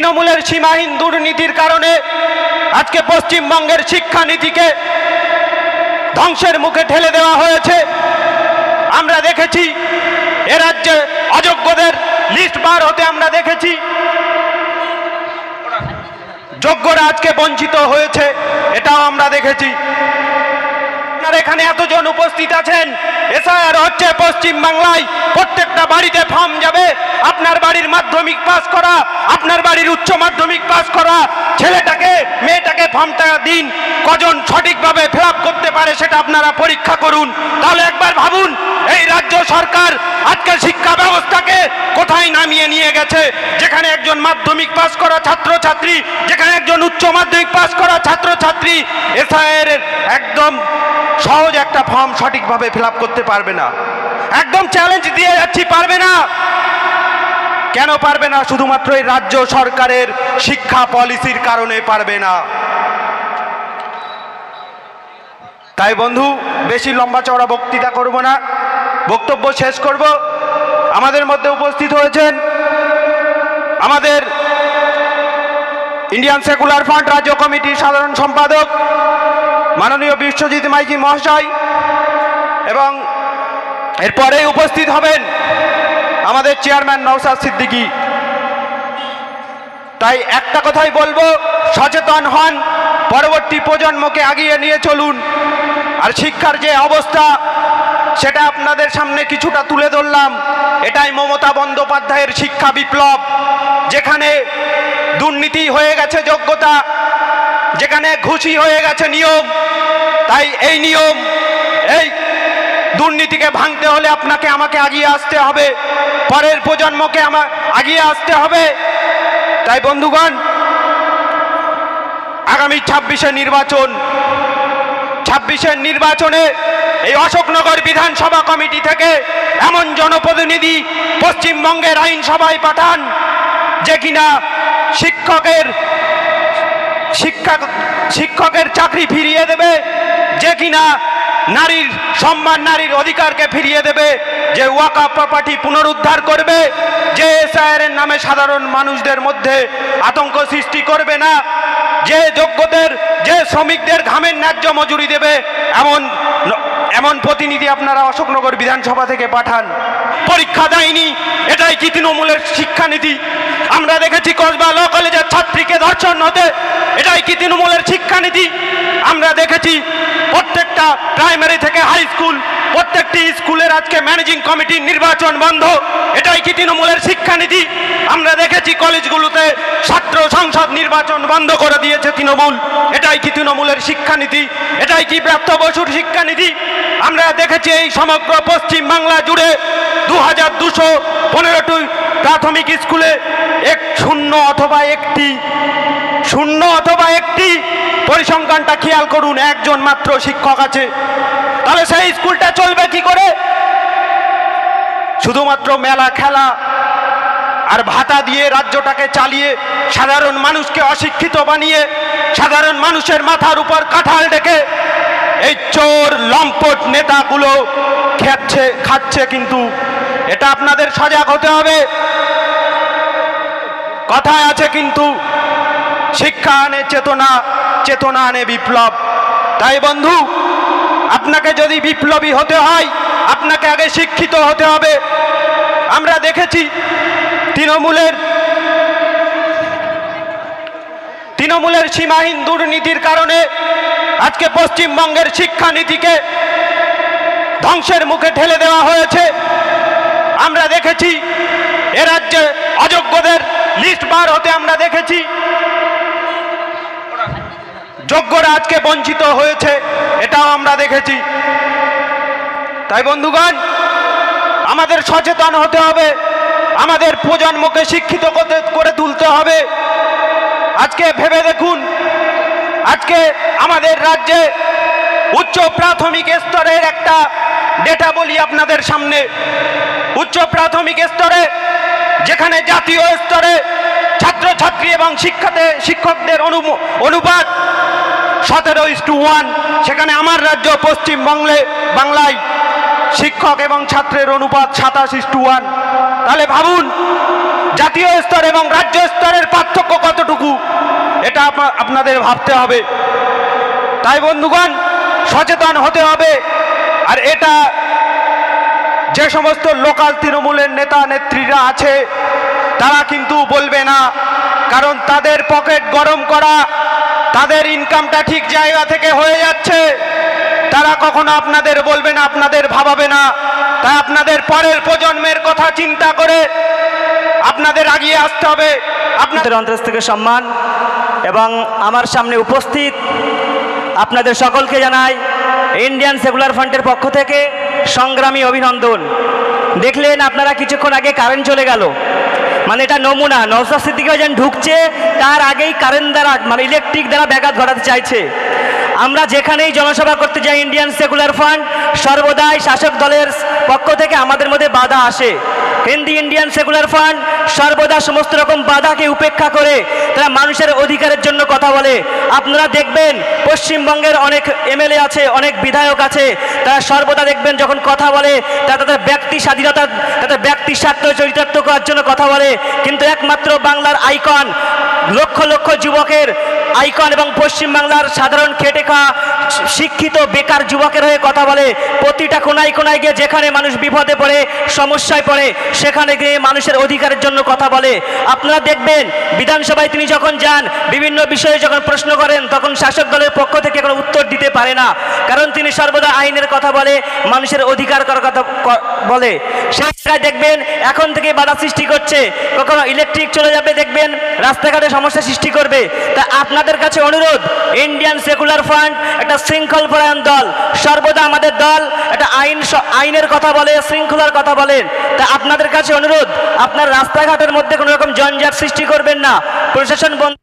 তৃণমূলের সীমাহীন দুর্নীতির কারণে আজকে পশ্চিমবঙ্গের শিক্ষানীতিকে ধ্বংসের মুখে ঠেলে দেওয়া হয়েছে। আমরা দেখেছি, এ রাজ্যে অযোগ্যদের লিস্ট বার হতে আমরা দেখেছি। যোগ্যরা আজকে বঞ্চিত হয়েছে, এটাও আমরা দেখেছি। এখানে এতজন উপস্থিত আছেন? এসআইআর হচ্ছে পশ্চিম বাংলায়। প্রত্যেকটা বাড়িতে ফর্ম যাবে। আপনার বাড়ির মাধ্যমিক পাস করা, আপনার বাড়ির উচ্চ মাধ্যমিক পাস করা। ছেলেটাকে, মেয়েটাকে ফর্মটা দিন। কজন সঠিকভাবে ফিল করতে পারে সেটা আপনারা পরীক্ষা করুন। তাহলে একবার ভাবুন, এই রাজ্য সরকার আজকে শিক্ষা ব্যবস্থাকে কোথায় নামিয়ে নিয়ে গেছে? যেখানে একজন মাধ্যমিক পাস করা ছাত্রছাত্রী, যেখানে একজন উচ্চ মাধ্যমিক পাস করা ছাত্রছাত্রী, এসআইআর একদম সহজ একটা ফর্ম সঠিকভাবে ফিল করতে পারবে না। একদম চ্যালেঞ্জ দিয়ে যাচ্ছি, পারবে না। কেন পারবে না? শুধুমাত্র এই রাজ্য সরকারের শিক্ষা পলিসির কারণে পারবে না। তাই বন্ধু, বেশি লম্বা চওড়া বক্তৃতা করব না। বক্তব্য শেষ করব। আমাদের মধ্যে উপস্থিত হয়েছেন আমাদের ইন্ডিয়ান সেকুলার ফ্রন্ট রাজ্য কমিটির সাধারণ সম্পাদক মাননীয় বিশ্বজিৎ মাইকি মহাশয় এবং এরপরেই উপস্থিত হবেন আমাদের চেয়ারম্যান নওসাদ সিদ্দিকী। তাই একটা কথাই বলব, সচেতন হন, পরবর্তী প্রজন্মকে আগিয়ে নিয়ে চলুন। আর শিক্ষার যে অবস্থা, সেটা আপনাদের সামনে কিছুটা তুলে ধরলাম। এটাই মমতা বন্দ্যোপাধ্যায়ের শিক্ষা বিপ্লব, যেখানে দুর্নীতি হয়ে গেছে যোগ্যতা যেখানে ঘুষি হয়ে গেছে নিয়ম, তাই এই নিয়ম, এই দুর্নীতিকে ভাঙতে হলে আপনাকে আমাকে আগিয়ে আসতে হবে। পরের প্রজন্মকে আমার আগিয়ে আসতে হবে। তাই বন্ধুগণ, আগামী ছাব্বিশে নির্বাচন, ছাব্বিশের নির্বাচনে এই অশোকনগর বিধানসভা কমিটি থেকে এমন জনপ্রতিনিধি পশ্চিমবঙ্গের আইনসভায় পাঠান, যে কিনা শিক্ষকের শিক্ষা শিক্ষকের চাকরি ফিরিয়ে দেবে যে কিনা নারীর সম্মান, নারীর অধিকারকে ফিরিয়ে দেবে, যে ওয়াকা প্রপার্টি পুনরুদ্ধার করবে, যে এস নামে সাধারণ মানুষদের মধ্যে আতঙ্ক সৃষ্টি করবে না, যে যোগ্যদের, যে শ্রমিকদের ঘামের ন্যায্য মজুরি দেবে, এমন এমন প্রতিনিধি আপনারা অশোকনগর বিধানসভা থেকে পাঠান। পরীক্ষা দেয়নি, এটাই কি তৃণমূলের শিক্ষানীতি? আমরা দেখেছি কসবা ল কলেজের ছাত্রীকে ধর্ষণ হতে, এটাই কি তৃণমূলের শিক্ষানীতি? আমরা দেখেছি প্রাইমারি থেকে হাই স্কুল, প্রত্যেকটি স্কুলের আজকে ম্যানেজিং কমিটির নির্বাচন বন্ধ। এটাই কি তৃণমূলের শিক্ষানীতি? আমরা দেখেছি কলেজগুলোতে ছাত্র সংসদ নির্বাচন বন্ধ করে দিয়েছে তৃণমূল। এটাই কি তৃণমূলের শিক্ষানীতি? এটাই কি প্রাপ্ত বসুর শিক্ষানীতি? আমরা দেখেছি এই সমগ্র পশ্চিম বাংলা জুড়ে দু হাজার দুশো পনেরোটি প্রাথমিক স্কুলে এক শূন্য অথবা একটি, শূন্য অথবা একটি পরিসংখ্যানটা খেয়াল করুন, একজন মাত্র শিক্ষক আছে। তাহলে সেই স্কুলটা চলবে কি করে? শুধুমাত্র মেলা, খেলা আর ভাতা দিয়ে রাজ্যটাকে চালিয়ে সাধারণ মানুষকে অশিক্ষিত বানিয়ে সাধারণ মানুষের মাথার উপর কাঁঠাল ডেকে এই চোর, লম্পট নেতাগুলো খাচ্ছে খাচ্ছে কিন্তু এটা আপনাদের সজাগ হতে হবে। কথায় আছে কিন্তু, শিক্ষা আনে চেতনা চেতনা আনে বিপ্লব। তাই বন্ধু, আপনাকে যদি বিপ্লবী হতে হয়, আপনাকে আগে শিক্ষিত হতে হবে। আমরা দেখেছি তৃণমূলের তৃণমূলের সীমাহীন দুর্নীতির কারণে আজকে পশ্চিমবঙ্গের শিক্ষানীতিকে ধ্বংসের মুখে ঠেলে দেওয়া হয়েছে। আমরা দেখেছি এ রাজ্যে অযোগ্যদের লিস্ট বার হতে আমরা দেখেছি। যোগ্যরা আজকে বঞ্চিত হয়েছে, এটাও আমরা দেখেছি। তাই বন্ধুগণ, আমাদের সচেতন হতে হবে, আমাদের প্রজন্মকে শিক্ষিত করে তুলতে হবে। আজকে ভেবে দেখুন, আজকে আমাদের রাজ্যে উচ্চ প্রাথমিক স্তরের একটা ডেটা বলি আপনাদের সামনে। উচ্চ প্রাথমিক স্তরে, যেখানে জাতীয় স্তরে ছাত্রছাত্রী এবং শিক্ষাতে শিক্ষকদের অনু অনুপাত সতেরো ইস টু ওয়ান সেখানে আমার রাজ্য পশ্চিমবঙ্গে বাংলায় শিক্ষক এবং ছাত্রের অনুপাত সাতাশ ইস টু ওয়ান তাহলে ভাবুন, জাতীয় স্তর এবং রাজ্য স্তরের পার্থক্য কতটুকু? এটা আপনাদের ভাবতে হবে। তাই বন্ধুগণ, সচেতন হতে হবে। আর এটা যে সমস্ত লোকাল তৃণমূলের নেতা, নেত্রীরা আছে, তারা কিন্তু বলবে না। কারণ তাদের পকেট গরম করা তাদের ইনকামটা ঠিক জায়গা থেকে হয়ে যাচ্ছে। তারা কখনো আপনাদের বলবে না, আপনাদের ভাবাবে না। তাই আপনাদের পরের প্রজন্মের কথা চিন্তা করে আপনাদের আগিয়ে আসতে হবে। আপনাদের আপনাদের অন্তর থেকে সম্মান এবং আমার সামনে উপস্থিত আপনাদের সকলকে জানাই ইন্ডিয়ান সেকুলার ফ্রন্টের পক্ষ থেকে সংগ্রামী অভিনন্দন। দেখলেন আপনারা কিছুক্ষণ আগে কারেন্ট চলে গেল। মানে এটা নমুনা নওসাদ সিদ্দিকি যেন ঢুকছে, তার আগেই কারেন্ট দ্বারা মানে ইলেকট্রিক দ্বারা ব্যাঘাত ঘটাতে চাইছে। আমরা যেখানেই জনসভা করতে যাই ইন্ডিয়ান সেকুলার ফান্ড সর্বদাই শাসক দলের পক্ষ থেকে আমাদের মধ্যে বাধা আসে। হিন্দি ইন্ডিয়ান সেকুলার ফান্ড সর্বদা সমস্ত রকম বাধাকে উপেক্ষা করে, তারা মানুষের অধিকারের জন্য আপনারা দেখবেন পশ্চিমবঙ্গের অনেক এমএলএ আছে, অনেক বিধায়ক আছে, তারা সর্বদা দেখবেন যখন কথা বলে, তারা তাদের ব্যক্তি স্বাধীনতা, তাদের ব্যক্তি স্বার্থ চরিতার্থ করার জন্য কথা বলে। কিন্তু একমাত্র বাংলার আইকন, লক্ষ লক্ষ যুবকের আইকন এবং পশ্চিমবাংলার সাধারণ খেটে খাওয়া শিক্ষিত, বেকার যুবকের হয়ে কথা বলে। প্রতিটা কোনায় কোনায় গিয়ে যেখানে মানুষ বিপদে পড়ে, সমস্যায় পড়ে, সেখানে গিয়ে মানুষের অধিকারের জন্য কথা বলে। আপনারা দেখবেন, বিধানসভায় তিনি যখন যান, বিভিন্ন বিষয়ে যখন প্রশ্ন করেন, তখন শাসক দলের পক্ষ থেকে কোনো উত্তর দিতে পারে না। কারণ তিনি সর্বদা আইনের কথা বলে, মানুষের অধিকার করার কথা বলে। জায়গায় দেখবেন, এখন থেকে বাধা সৃষ্টি করছে। কখনো ইলেকট্রিক চলে যাবে, দেখবেন, রাস্তাঘাটে সমস্যা সৃষ্টি করবে। তা আপনাদের কাছে অনুরোধ, ইন্ডিয়ান সেকুলার ফান্ড একটা শৃঙ্খল পরায়ণ দল, সর্বদা আমাদের দল, একটা আইন আইনের কথা বলে, শৃঙ্খলার কথা বলেন তা আপনাদের কাছে অনুরোধ, আপনার রাস্তাঘাটের মধ্যে কোনো রকম জঞ্জাট সৃষ্টি করবেন না। প্রশাসন বন্ধ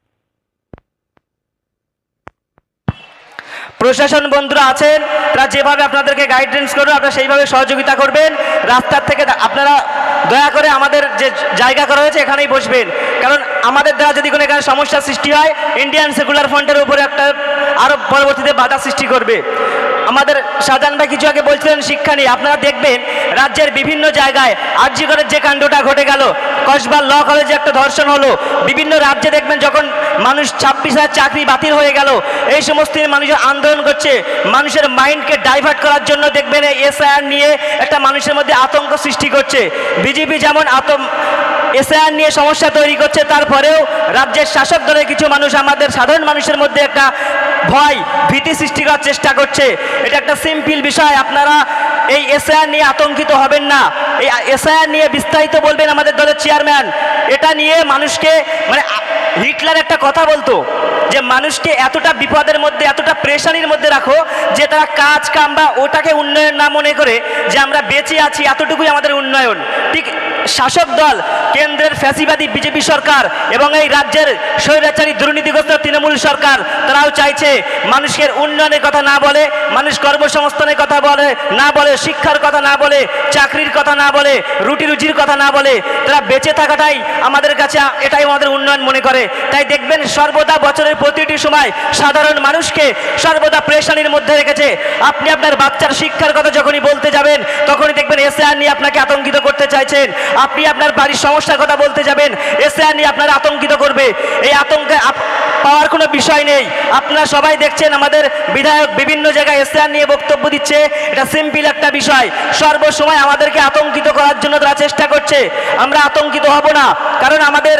প্রশাসন বন্ধুরা আছেন, তারা যেভাবে আপনাদেরকে গাইডেন্স করবে, আপনারা সেইভাবে সহযোগিতা করবেন। রাস্তার থেকে আপনারা দয়া করে আমাদের যে জায়গা করা হয়েছে, এখানেই বসবেন। কারণ আমাদের দ্বারা যদি কোনো এখানে সমস্যার সৃষ্টি হয় ইন্ডিয়ান সেকুলার ফ্রন্টের উপরে একটা আরও পরবর্তীতে বাধা সৃষ্টি করবে। আমাদের শাহজাহান ভাই কিছু আগে বলছিলেন, শিক্ষা নিয়ে। আপনারা দেখবেন, রাজ্যের বিভিন্ন জায়গায় আর্যিকরের যে কাণ্ডটা ঘটে গেল কসবার ল কলেজে একটা ধর্ষণ হলো। বিভিন্ন রাজ্যে দেখবেন যখন মানুষ ছাব্বিশ হাজার চাকরি বাতিল হয়ে গেল, এই সমস্ত মানুষের আন্দোলন করছে মানুষের মাইন্ডকে ডাইভার্ট করার জন্য দেখবেন এসআইআর নিয়ে একটা মানুষের মধ্যে আতঙ্ক সৃষ্টি করছে। বিজেপি যেমন আতঙ্ক এসআইআর নিয়ে সমস্যা তৈরি করছে, তারপরেও রাজ্যের শাসক দলের কিছু মানুষ আমাদের সাধারণ মানুষের মধ্যে একটা ভয়, ভীতি সৃষ্টি করার চেষ্টা করছে। এটা একটা সিম্পল বিষয়, আপনারা এই এসআইআর নিয়ে আতঙ্কিত হবেন না। এই এসআইআর নিয়ে বিস্তারিত বলবেন আমাদের দলের চেয়ারম্যান। এটা নিয়ে মানুষকে মানে হিটলার একটা কথা বলতো, যে মানুষকে এতটা বিপদের মধ্যে, এতটা প্রেশানির মধ্যে রাখো, যে তারা কাজ কাম বা ওটাকে উন্নয়ন না মনে করে যে আমরা বেঁচে আছি, এতটুকুই আমাদের উন্নয়ন। ঠিক শাসক দল, কেন্দ্রের ফ্যাসিবাদী বিজেপি সরকার এবং এই রাজ্যের স্বৈরাচারী দুর্নীতিগ্রস্ত তৃণমূল সরকার, তারাও চাইছে মানুষের উন্নয়নের কথা না বলে, মানুষ কর্মসংস্থানের কথা বলে, না বলে, শিক্ষার কথা না বলে, চাকরির কথা না বলে রুটি রুজির কথা না বলে, তারা বেঁচে থাকাটাই আমাদের কাছে এটাই আমাদের উন্নয়ন মনে করে। তাই দেখবেন সর্বদা বছরের প্রতিটি সময় সাধারণ মানুষকে সর্বদা প্রেশানির মধ্যে রেখেছে। আপনি আপনার বাচ্চার শিক্ষার কথা যখনই বলতে যাবেন, তখনই দেখবেন এসআর নিয়ে আপনাকে আতঙ্কিত করতে চাইছেন। আপনি আপনার বাড়ির সমস্যার কথা বলতে যাবেন এসআর নিয়ে আপনার আতঙ্কিত করবে। এই আতঙ্কে পাওয়ার কোনো বিষয় নেই। আপনারা সবাই দেখছেন আমাদের বিধায়ক বিভিন্ন জায়গায় এসআর নিয়ে বক্তব্য দিচ্ছে। এটা সিম্পল একটা বিষয়। সর্বসময় আমাদেরকে আতঙ্কিত করার জন্য তারা চেষ্টা করছে। আমরা আতঙ্কিত হব না। কারণ আমাদের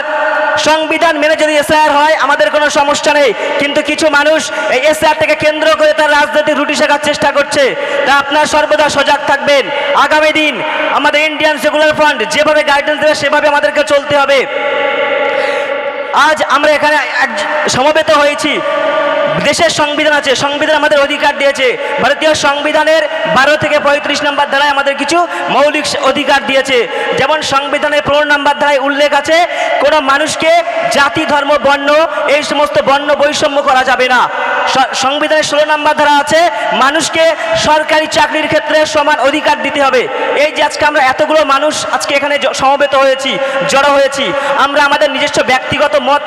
সংবিধান মেনে যদি এসআর হয়, আমাদের কোনো সমস্যা নেই। কিন্তু কিছু মানুষ এই থেকে কেন্দ্র করে তার রাজনৈতিক রুটি শেখার চেষ্টা করছে। তা আপনার সর্বদা সজাগ থাকবেন। আগামী দিন আমাদের ইন্ডিয়ান সেকুলার ফান্ড যেভাবে গাইডেন্স দেবে, সেভাবে আমাদেরকে চলতে হবে। আজ আমরা এখানে সমবেত হয়েছি। দেশের সংবিধান আছে, সংবিধান আমাদের অধিকার দিয়েছে। ভারতীয় সংবিধানের বারো থেকে পঁয়ত্রিশ নম্বর ধারায় আমাদের কিছু মৌলিক অধিকার দিয়েছে। যেমন সংবিধানের পনেরো নম্বর ধারায় উল্লেখ আছে, কোনো মানুষকে জাতি, ধর্ম, বর্ণ, এই সমস্ত বর্ণ বৈষম্য করা যাবে না। সংবিধানের ষোলো নম্বর ধারা আছে, মানুষকে সরকারি চাকরির ক্ষেত্রে সমান অধিকার দিতে হবে। এই যে আজকে আমরা এতগুলো মানুষ আজকে এখানে সমবেত হয়েছি, জড়ো হয়েছি, আমরা আমাদের নিজস্ব ব্যক্তিগত মত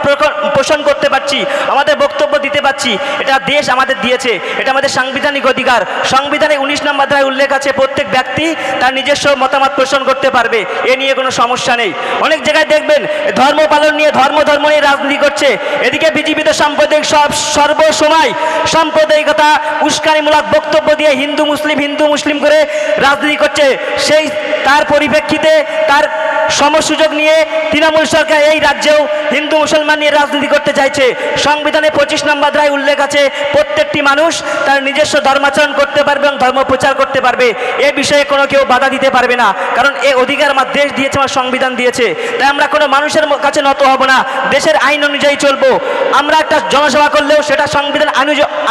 পোষণ করতে পারছি, আমাদের বক্তব্য দিতে পারছি, এটা দেশ আমাদের দিয়েছে, এটা আমাদের সাংবিধানিক অধিকার। সংবিধানে উনিশ নম্বর ধারায় উল্লেখ আছে, প্রত্যেক ব্যক্তি তার নিজস্ব মতামত পোষণ করতে পারবে, এ নিয়ে কোনো সমস্যা নেই। অনেক জায়গায় দেখবেন, ধর্ম পালন নিয়ে ধর্ম ধর্ম নিয়ে রাজনীতি করছে, এদিকে বিজেপি তো সাম্প্রদায়িক সব সর্বসময় সাম্প্রদায়িকতা, উস্কানিমূলক বক্তব্য দিয়ে হিন্দু, মুসলিম হিন্দু, মুসলিম করে রাজনীতি করছে। সেই তার পরিপ্রেক্ষিতে তার সমসুযোগ নিয়ে তৃণমূল সরকার এই রাজ্যেও হিন্দু মুসলমান নিয়ে রাজনীতি করতে চাইছে। সংবিধানে পঁচিশ নম্বর রায় উল্লেখ আছে, প্রত্যেকটি মানুষ তার নিজস্ব ধর্মাচরণ করতে পারবে এবং ধর্ম প্রচার করতে পারবে। এ বিষয়ে কোনো কেউ বাধা দিতে পারবে না, কারণ এ অধিকার আমার দেশ দিয়েছে, আমার সংবিধান দিয়েছে। তাই আমরা কোনো মানুষের কাছে নত হব না, দেশের আইন অনুযায়ী চলবো। আমরা একটা জনসভা করলেও সেটা সংবিধান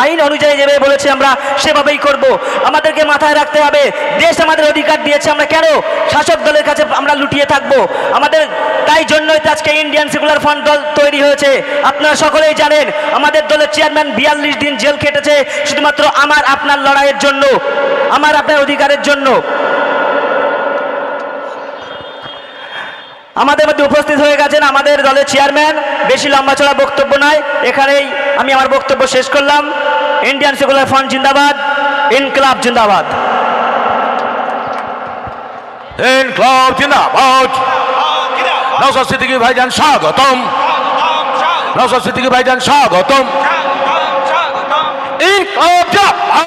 আইন অনুযায়ী যেভাবে বলেছে আমরা, সেভাবেই করব। আমাদেরকে মাথায় রাখতে হবে, দেশ আমাদের অধিকার দিয়েছে, আমরা কেন শাসক দলের কাছে আমরা লুটিয়ে থাকব? আমাদের তাই জন্যই তো আজকে ইন্ডিয়ান সেকুলার ফ্রন্ট দল তৈরি হয়েছে। আপনারা সকলেই জানেন, আমাদের দলের চেয়ারম্যান বিয়াল্লিশ দিন জেল খেটেছে, শুধুমাত্র আমার, আপনার লড়াইয়ের জন্য, আমার, আপনার অধিকারের জন্য। আমাদের মধ্যে উপস্থিত হয়ে গেছেন আমাদের দলের চেয়ারম্যান বেশি লম্বা চড়া বক্তব্য নয়, এখানেই আমি আমার বক্তব্য শেষ করলাম। ইন্ডিয়ান সেকুলার ফ্রন্ট জিন্দাবাদ ইনকলাব জিন্দাবাদ। ইনকলাব জিন্দাবাদ। নওশাদ সিদ্দিকী ভাইজান স্বাগতম। নওশাদ সিদ্দিকী ভাইজান স্বাগতম। ইনকলাব